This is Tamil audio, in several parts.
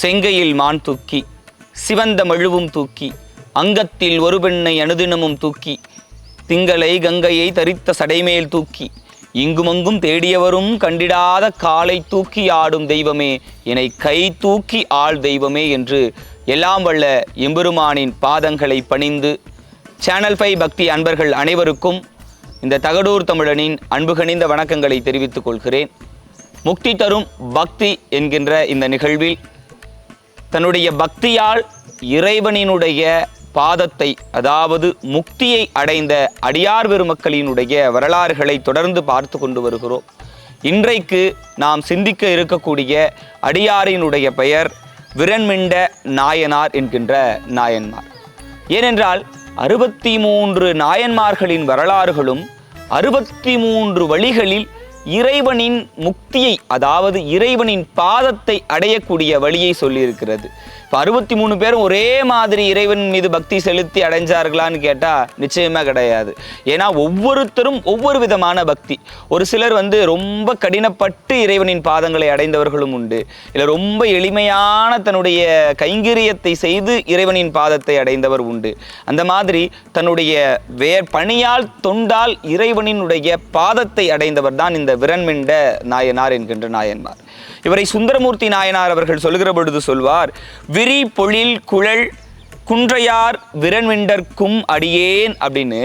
செங்கையில் மான் தூக்கி சிவந்த மழுவும் தூக்கி அங்கத்தில் ஒரு பெண்ணை அனுதினமும் தூக்கி திங்களை கங்கையை தரித்த சடைமேல் தூக்கி இங்குமங்கும் தேடியவரும் கண்டிடாத காலை தூக்கி ஆடும் தெய்வமே என்னை கை தூக்கி ஆள் தெய்வமே என்று எல்லாம் வல்ல எம்பெருமானின் பாதங்களை பணிந்து சேனல் ஃபை பக்தி அன்பர்கள் அனைவருக்கும் இந்த தகடூர் தமிழனின் அன்பு கணிந்த வணக்கங்களை தெரிவித்துக் கொள்கிறேன். முக்தி தரும் பக்தி என்கின்ற இந்த நிகழ்வில் தன்னுடைய பக்தியால் இறைவனினுடைய பாதத்தை அதாவது முக்தியை அடைந்த அடியார் பெருமக்களினுடைய வரலாறுகளை தொடர்ந்து பார்த்து கொண்டு வருகிறோம். இன்றைக்கு நாம் சிந்திக்க இருக்கக்கூடிய அடியாரினுடைய பெயர் விரண்மிண்ட நாயனார் என்கின்ற நாயன்மார். ஏனென்றால் அறுபத்தி மூன்று நாயன்மார்களின் வரலாறுகளும் அறுபத்தி மூன்று வழிகளில் இறைவனின் முக்தியை அதாவது இறைவனின் பாதத்தை அடையக்கூடிய வழியை சொல்லியிருக்கிறது. இப்போ அறுபத்தி மூணு பேரும் ஒரே மாதிரி இறைவன் மீது பக்தி செலுத்தி அடைஞ்சார்களான்னு கேட்டால் நிச்சயமாக கிடையாது. ஏன்னா ஒவ்வொருத்தரும் ஒவ்வொரு விதமான பக்தி. ஒரு சிலர் வந்து ரொம்ப கடினப்பட்டு இறைவனின் பாதங்களை அடைந்தவர்களும் உண்டு. இல்லை ரொம்ப எளிமையான தன்னுடைய கைங்கரியத்தை செய்து இறைவனின் பாதத்தை அடைந்தவர் உண்டு. அந்த மாதிரி தன்னுடைய வேர் பணியால் தொண்டால் இறைவனினுடைய பாதத்தை அடைந்தவர் தான் இந்த விரண்மிண்ட நாயனார் என்கின்ற நாயன்மார். இவரை சுந்தரமூர்த்தி நாயனார் அவர்கள் சொல்லுகிற பொழுது சொல்வார் விரி பொழில் குழல் குன்றையார் விரண்மிண்டர்க்கும் அடியேன் அப்படின்னு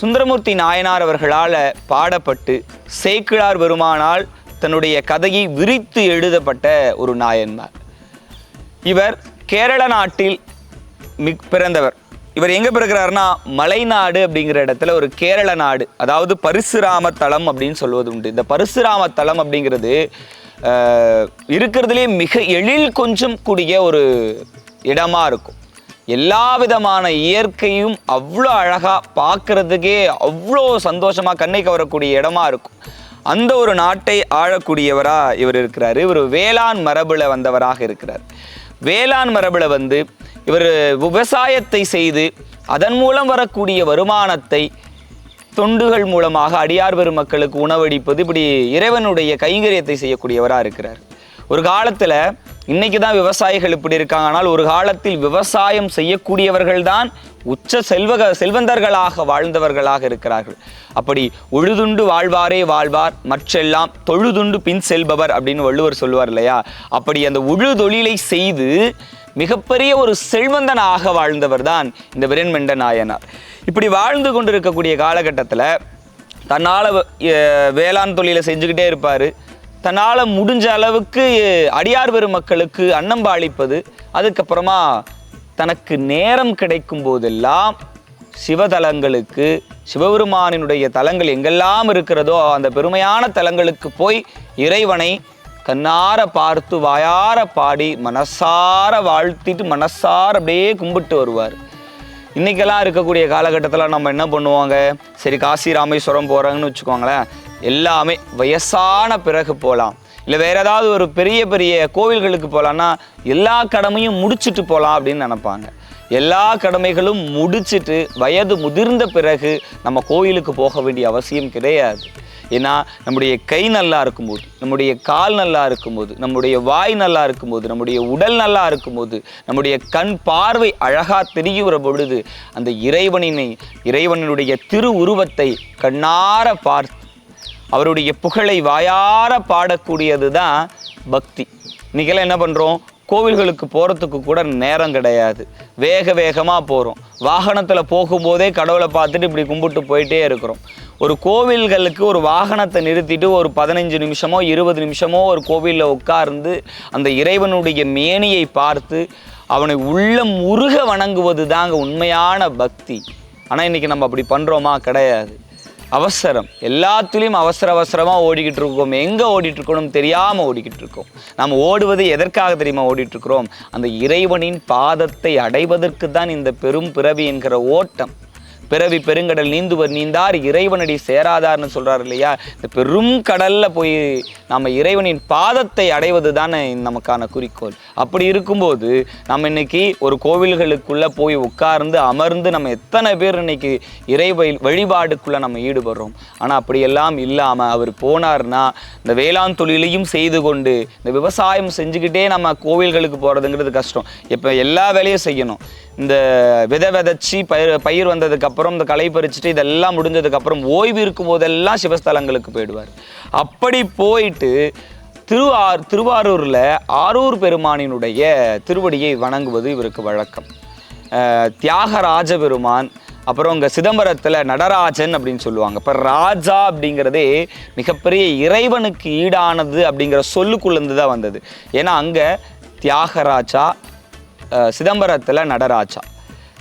சுந்தரமூர்த்தி நாயனார் அவர்களால் பாடப்பட்டு சேக்கிழார் பெருமானால் தன்னுடைய கதையை விரித்து எழுதப்பட்ட ஒரு நாயன்மார். இவர் கேரள நாட்டில் மிக் பிறந்தவர். இவர் எங்கே பிறக்கிறாருன்னா மலைநாடு அப்படிங்கிற இடத்துல ஒரு கேரள நாடு அதாவது பரிசுராம தலம் அப்படின்னு சொல்வது உண்டு. இந்த பரிசுராம தலம் அப்படிங்கிறது இருக்கிறதுலே மிக எழில் கொஞ்சம் கூடிய ஒரு இடமாக இருக்கும். எல்லா விதமான இயற்கையும் அவ்வளோ அழகாக பார்க்குறதுக்கே அவ்வளோ சந்தோஷமாக கண்ணை கவரக்கூடிய இடமா இருக்கும். அந்த ஒரு நாட்டை ஆழக்கூடியவராக இவர் இருக்கிறார். இவர் வேளாண் மரபில் வந்தவராக இருக்கிறார். வேளாண் மரபில் வந்து இவர் விவசாயத்தை செய்து அதன் மூலம் வரக்கூடிய வருமானத்தை தொண்டுகள் மூலமாக அடியார் பெருமக்களுக்கு உணவளிப்பது இப்படி இறைவனுடைய கைங்கரியத்தை செய்யக்கூடியவராக இருக்கிறார். ஒரு காலத்தில் இன்னைக்கு தான் விவசாயிகள் இப்படி இருக்காங்க. ஆனால் ஒரு காலத்தில் விவசாயம் செய்யக்கூடியவர்கள் தான் உச்ச செல்வக செல்வந்தர்களாக வாழ்ந்தவர்களாக இருக்கிறார்கள். அப்படி உழுதுண்டு வாழ்வாரே வாழ்வார் மற்றெல்லாம் தொழுதுண்டு பின் செல்பவர் அப்படின்னு வள்ளுவர் சொல்லுவார் இல்லையா? அப்படி அந்த உழு தொழிலை செய்து மிகப்பெரிய ஒரு செல்வந்தனாக வாழ்ந்தவர் தான் இந்த விரண்மெண்ட நாயனார். இப்படி வாழ்ந்து கொண்டிருக்கக்கூடிய காலகட்டத்தில் தன்னால் வேளாண் தொழிலை செஞ்சுக்கிட்டே இருப்பார். தன்னால் முடிஞ்ச அளவுக்கு அடியார் பெருமக்களுக்கு அன்னம்பாளிப்பது அதுக்கப்புறமா தனக்கு நேரம் கிடைக்கும் போதெல்லாம் சிவதலங்களுக்கு சிவபெருமானினுடைய தலங்கள் எங்கெல்லாம் இருக்கிறதோ அந்த பெருமையான தலங்களுக்கு போய் இறைவனை கண்ணார பார்த்து வாயார பாடி மனசார வாழ்த்திட்டு மனசார அப்படியே கும்பிட்டு வருவார். இன்றைக்கெல்லாம் இருக்கக்கூடிய காலகட்டத்தில் நம்ம என்ன பண்ணுவாங்க? சரி காசி ராமேஸ்வரம் போகிறாங்கன்னு வச்சுக்கோங்களேன். எல்லாமே வயசான பிறகு போகலாம். இல்லை வேறு ஏதாவது ஒரு பெரிய பெரிய கோவில்களுக்கு போகலான்னா எல்லா கடமையும் முடிச்சுட்டு போகலாம் அப்படின்னு நினைப்பாங்க. எல்லா கடமைகளும் முடிச்சுட்டு வயது முதிர்ந்த பிறகு நம்ம கோயிலுக்கு போக வேண்டிய அவசியம் கிடையாது. ஏன்னா நம்முடைய கை நல்லா இருக்கும்போது நம்முடைய கால் நல்லா இருக்கும்போது நம்முடைய வாய் நல்லா இருக்கும்போது நம்முடைய உடல் நல்லா இருக்கும்போது நம்முடைய கண் பார்வை அழகாக தெரிகிற பொழுது அந்த இறைவனினை இறைவனுடைய திரு உருவத்தை கண்ணார பார்த்து அவருடைய புகழை வாயார பாடக்கூடியது தான் பக்தி. இன்றைக்கெல்லாம் என்ன பண்ணுறோம் கோவில்களுக்கு போகிறதுக்கு கூட நேரம் கிடையாது. வேக வேகமாக போகிறோம் வாகனத்தில் போகும்போதே கடவுளை பார்த்துட்டு இப்படி கும்பிட்டு போயிட்டே இருக்கிறோம். ஒரு கோவில்களுக்கு ஒரு வாகனத்தை நிறுத்திட்டு ஒரு பதினஞ்சு நிமிஷமோ இருபது நிமிஷமோ ஒரு கோவிலில் உட்கார்ந்து அந்த இறைவனுடைய மேனியை பார்த்து அவனை உள்ளம் உருக வணங்குவது தாங்க உண்மையான பக்தி. ஆனால் இன்றைக்கி நம்ம அப்படி பண்ணுறோமா கிடையாது. அவசரம். எல்லாத்துலேயும் அவசர அவசரமாக ஓடிக்கிட்டு இருக்கோம் எங்கே ஓடிட்டு இருக்கணும் தெரியாமல் ஓடிக்கிட்டு இருக்கோம் நம்ம ஓடுவது எதற்காக தெரியுமா ஓடிட்டு இருக்கிறோம் அந்த இறைவனின் பாதத்தை அடைவதற்கு தான் இந்த பெரும் பிறவி என்கிற ஓட்டம். பிறவி பெருங்கடல் நீந்துவர் நீந்தார் இறைவனடி சேராதார்னு சொல்றாரு இல்லையா? இந்த பெரும் கடலில் போய் நம்ம இறைவனின் பாதத்தை அடைவது தானே நமக்கான குறிக்கோள். அப்படி இருக்கும்போது நம்ம இன்னைக்கு ஒரு கோவில்களுக்குள்ள போய் உட்கார்ந்து அமர்ந்து நம்ம எத்தனை பேர் இன்னைக்கு இறை வழிபாடுக்குள்ளே வழிபாடுக்குள்ள நம்ம ஈடுபடுறோம்? ஆனா அப்படியெல்லாம் இல்லாம அவர் போனார்னா இந்த வேளாண் தொழிலையும் செய்து கொண்டு இந்த விவசாயம் செஞ்சுக்கிட்டே நம்ம கோவில்களுக்கு போறதுங்கிறது கஷ்டம். இப்போ எல்லா வேலையும் செய்யணும். இந்த விதை விதைச்சி பயிர் பயிர் வந்ததுக்கப்புறம் இந்த களை பறிச்சுட்டு இதெல்லாம் முடிஞ்சதுக்கப்புறம் ஓய்வு இருக்கும் போதெல்லாம் சிவஸ்தலங்களுக்கு போயிடுவார். அப்படி போயிட்டு திருவார் திருவாரூரில் ஆரூர் பெருமானினுடைய திருவடியை வணங்குவது இவருக்கு வழக்கம். தியாகராஜ பெருமான் அப்புறம் இங்கே சிதம்பரத்தில் நடராஜன் அப்படின்னு சொல்லுவாங்க. இப்போ ராஜா அப்படிங்கிறதே மிகப்பெரிய இறைவனுக்கு ஈடானது அப்படிங்கிற சொல்லுக்குள்ளேருந்து தான் வந்தது. ஏன்னா அங்கே தியாகராஜா சிதம்பரத்தில் நடராஜா.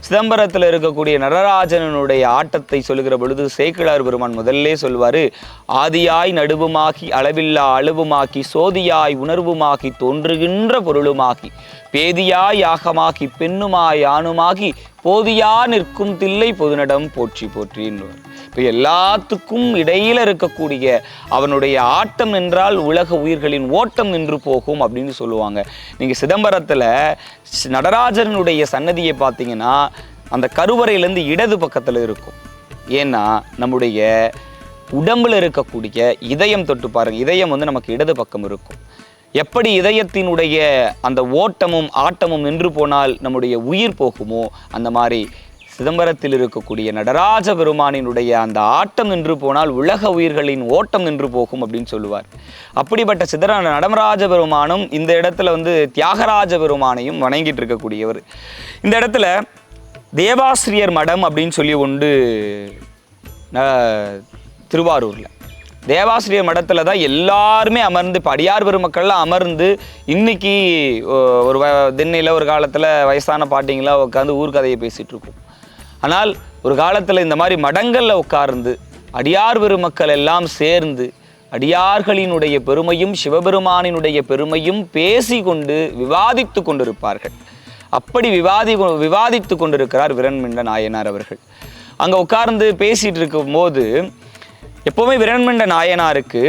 சிதம்பரத்தில் இருக்கக்கூடிய நடராஜனனுடைய ஆட்டத்தை சொல்லுகிற பொழுது சேக்கிழார் பெருமான் முதல்லே சொல்வார் ஆதியாய் நடுவுமாகி அளவில்லா அளவுமாக்கி சோதியாய் உணர்வுமாகி தோன்றுகின்ற பொருளுமாகி பேதியாய் யாகமாகி பெண்ணுமாய் ஆணுமாகி போதியா நிற்கும் தில்லை பொதுநடம் போற்றி போற்றின்றார் இப்போ எல்லாத்துக்கும் இடையில் இருக்கக்கூடிய அவனுடைய ஆட்டம் நின்றால் உலக உயிர்களின் ஓட்டம் நின்று போகும் அப்படின்னு சொல்லுவாங்க. நீங்கள் சிதம்பரத்தில் நடராஜனுடைய சன்னதியை பார்த்தீங்கன்னா அந்த கருவறையிலேருந்து இடது பக்கத்தில் இருக்கும். ஏன்னா நம்முடைய உடம்பில் இருக்கக்கூடிய இதயம் தொட்டு பாருங்கள் இதயம் வந்து நமக்கு இடது பக்கம் இருக்கும். எப்படி இதயத்தினுடைய அந்த ஓட்டமும் ஆட்டமும் நின்று போனால் நம்முடைய உயிர் போகுமோ அந்த மாதிரி சிதம்பரத்தில் இருக்கக்கூடிய நடராஜ பெருமானினுடைய அந்த ஆட்டம் நின்று போனால் உலக உயிர்களின் ஓட்டம் நின்று போகும் அப்படின்னு சொல்லுவார். அப்படிப்பட்ட சிதற நடமராஜ பெருமானும் இந்த இடத்துல வந்து தியாகராஜ பெருமானையும் வணங்கிட்டு இருக்கக்கூடியவர். இந்த இடத்துல தேவாசிரியர் மடம் அப்படின்னு சொல்லி உண்டு திருவாரூரில். தேவாசிரியர் மடத்தில் தான் எல்லாருமே அமர்ந்து இப்போ அடியார் பெருமக்கள்லாம் அமர்ந்து இன்னைக்கு ஒரு வ- திண்ணையில் ஒரு காலத்தில் வயசான பாட்டிங்களாம் உட்காந்து ஊர்கதையை பேசிகிட்டு இருக்கோம். ஆனால் ஒரு காலத்தில் இந்த மாதிரி மடங்களில் உட்கார்ந்து அடியார் பெருமக்கள் எல்லாம் சேர்ந்து அடியார்களினுடைய பெருமையும் சிவபெருமானினுடைய பெருமையும் பேசி கொண்டு விவாதித்து கொண்டிருப்பார்கள். அப்படி விவாதி விவாதித்து கொண்டிருக்கிறார் விரண்மிண்ட நாயனார் அவர்கள். அங்கே உட்கார்ந்து பேசிட்டு இருக்கும்போது எப்போவுமே விரண்மண்ட நாயனாருக்கு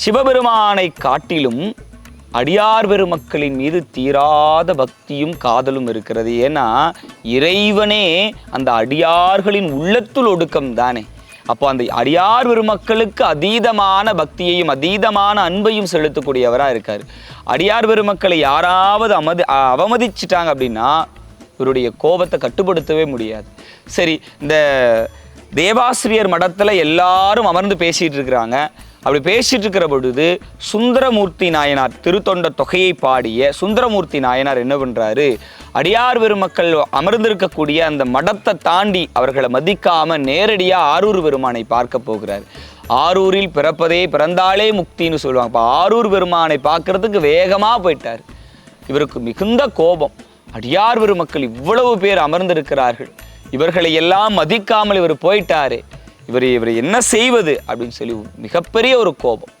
சிவபெருமானை காட்டிலும் அடியார் பெருமக்களின் மீது தீராத பக்தியும் காதலும் இருக்கிறது. ஏன்னா இறைவனே அந்த அடியார்களின் உள்ளத்துள் ஒடுக்கம் தானே. அப்போ அந்த அடியார் பெருமக்களுக்கு அதீதமான பக்தியையும் அதீதமான அன்பையும் செலுத்தக்கூடியவராக இருக்கார். அடியார் பெருமக்களை யாராவது அமதி அவமதிச்சிட்டாங்க அப்படின்னா இவருடைய கோபத்தை கட்டுப்படுத்தவே முடியாது. சரி இந்த தேவாசிரியர் மடத்தில் எல்லாரும் அமர்ந்து பேசிகிட்டு இருக்கிறாங்க அப்படி பேசிட்டு இருக்கிற பொழுது சுந்தரமூர்த்தி நாயனார் திருத்தொண்ட தொகையை பாடிய சுந்தரமூர்த்தி நாயனார் என்ன பண்ணுறாரு அடியார் பெருமக்கள் அமர்ந்திருக்கக்கூடிய அந்த மடத்தை தாண்டி அவர்களை மதிக்காமல் நேரடியாக ஆரூர் பெருமானை பார்க்க போகிறார். ஆரூரில் பிறப்பதே பிறந்தாலே முக்தின்னு சொல்லுவாங்க. இப்போ ஆரூர் பெருமானை பார்க்கறதுக்கு வேகமாக போயிட்டார். இவருக்கு மிகுந்த கோபம். அடியார் பெருமக்கள் இவ்வளவு பேர் அமர்ந்திருக்கிறார்கள். இவர்களை எல்லாம் மதிக்காமல் இவர் போயிட்டாரு. இவர் இவர் என்ன செய்வது அப்படின்னு சொல்லி மிகப்பெரிய ஒரு கோபம்.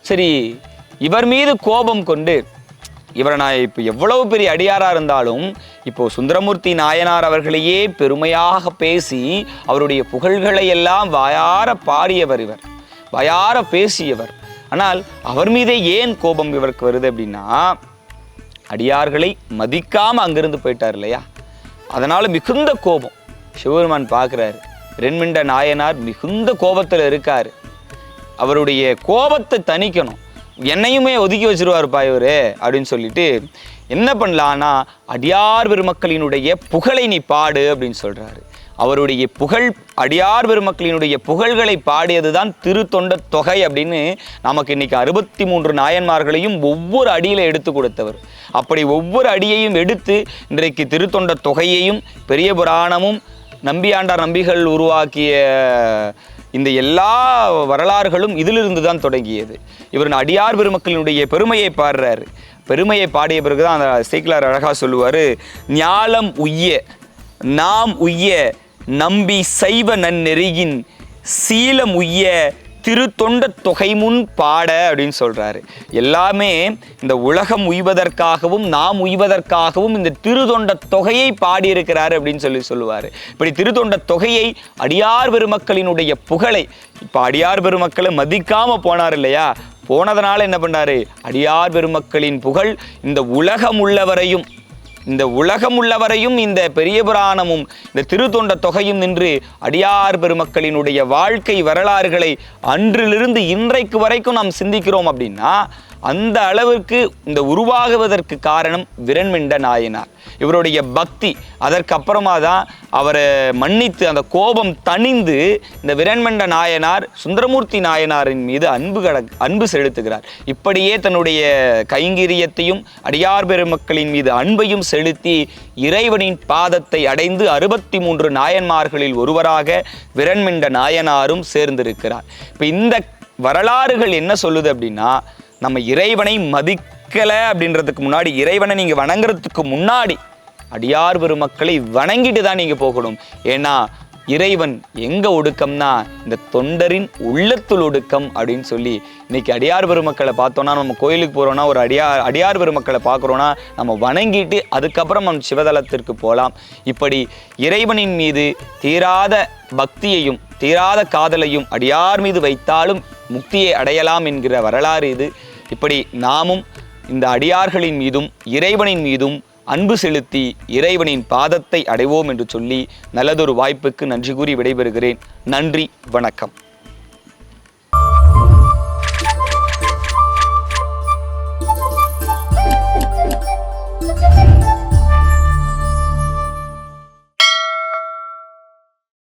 சரி இவர் மீது கோபம் கொண்டு இவரை நான் இப்போ எவ்வளவு பெரிய அடியாராக இருந்தாலும் இப்போ சுந்தரமூர்த்தி நாயனார் அவர்களையே பெருமையாக பேசி அவருடைய புகழ்களை எல்லாம் வாயார பாடியவர் இவர். வாயார பேசியவர். ஆனால் அவர் மீதே ஏன் கோபம் இவருக்கு வருது அப்படின்னா அடியார்களை மதிக்காமல் அங்கிருந்து போயிட்டார் இல்லையா? அதனால் மிகுந்த கோபம். சிவபெருமான் பார்க்குறாரு. ரெண்மிண்ட நாயனார் மிகுந்த கோபத்தில் இருக்கார். அவருடைய கோபத்தை தணிக்கணும். என்னையுமே ஒதுக்கி வச்சிருவாருப்பா இவர் அப்படின்னு சொல்லிட்டு என்ன பண்ணலான்னா அடியார் பெருமக்களினுடைய புகழை நீ பாடு அப்படின்னு சொல்கிறாரு அவருடைய புகழ் அடியார் பெருமக்களினுடைய புகழ்களை பாடியது தான் திருத்தொண்ட தொகை அப்படின்னு நமக்கு இன்னைக்கு அறுபத்தி மூன்று நாயன்மார்களையும் ஒவ்வொரு அடியில் எடுத்து கொடுத்தவர். அப்படி ஒவ்வொரு அடியையும் எடுத்து இன்றைக்கு திருத்தொண்ட தொகையையும் பெரிய புராணமும் நம்பியாண்டார் நம்பிகள் உருவாக்கிய இந்த எல்லா வரலாறுகளும் இதிலிருந்து தான் தொடங்கியது. இவர் அடியார் பெருமக்களினுடைய பெருமையை பாடுறாரு. பெருமையை பாடிய பிறகுதான் அந்த சீக்கிலார் அழகா சொல்லுவார் ஞாலம் உய்ய நாம் உய்ய நம்பி சைவ நன்னெறியின் சீலம் உய்ய திருத்தொண்ட தொகை முன் பாட அப்படின்னு சொல்கிறாரு எல்லாமே இந்த உலகம் உய்வதற்காகவும் நாம் உய்வதற்காகவும் இந்த திருத்தொண்ட தொகையை பாடியிருக்கிறாரு அப்படின்னு சொல்லி சொல்லுவார். இப்படி திருத்தொண்ட தொகையை அடியார் பெருமக்களினுடைய புகழை இப்போ அடியார் பெருமக்களை மதிக்காமல் போனார் இல்லையா? போனதனால என்ன பண்ணார்? அடியார் பெருமக்களின் புகழ் இந்த உலகம் உள்ளவரையும் இந்த உலகம் உள்ளவரையும் இந்த பெரிய புராணமும் இந்த திருத்தொண்ட தொகையும் நின்று அடியார் பெருமக்களினுடைய வாழ்க்கை வரலாறுகளை அன்றிலிருந்து இன்றைக்கு வரைக்கும் நாம் சிந்திக்கிறோம் அப்படின்னா அந்த அளவிற்கு இந்த உருவாகுவதற்கு காரணம் விரண்மிண்ட நாயனார். இவருடைய பக்தி அதற்கு அப்புறமா தான் அவரை மன்னித்து அந்த கோபம் தணிந்து இந்த விரண்மண்ட நாயனார் சுந்தரமூர்த்தி நாயனாரின் மீது அன்பு கட அன்பு செலுத்துகிறார். இப்படியே தன்னுடைய கைங்கரியத்தையும் அடியார் பெருமக்களின் மீது அன்பையும் செலுத்தி இறைவனின் பாதத்தை அடைந்து அறுபத்தி மூன்று நாயன்மார்களில் ஒருவராக விரண்மிண்ட நாயனாரும் சேர்ந்திருக்கிறார். இப்போ இந்த வரலாறுகள் என்ன சொல்லுது அப்படின்னா நம்ம இறைவனை மதிக்கலை அப்படின்றதுக்கு முன்னாடி இறைவனை நீங்கள் வணங்குறதுக்கு முன்னாடி அடியார் பெருமக்களை வணங்கிட்டு தான் நீங்கள் போகணும். ஏன்னா இறைவன் எங்கே ஒடுக்கம்னா இந்த தொண்டரின் உள்ளத்துள் ஒடுக்கம் அப்படின்னு சொல்லி இன்னைக்கு அடியார் பெருமக்களை பார்த்தோன்னா நம்ம கோயிலுக்கு போகிறோன்னா ஒரு அடியார் அடியார் பெருமக்களை பார்க்குறோன்னா நம்ம வணங்கிட்டு அதுக்கப்புறம் நம்ம சிவதலத்திற்கு போகலாம். இப்படி இறைவனின் மீது தீராத பக்தியையும் தீராத காதலையும் அடியார் மீது வைத்தாலும் முக்தியை அடையலாம் என்கிற வரலாறு இது. இப்படி நாமும் இந்த அடியார்களின் மீதும் இறைவனின் மீதும் அன்பு செலுத்தி இறைவனின் பாதத்தை அடைவோம் என்று சொல்லி நல்லதொரு வாய்ப்புக்கு நன்றி கூறி விடைபெறுகிறேன். நன்றி வணக்கம்.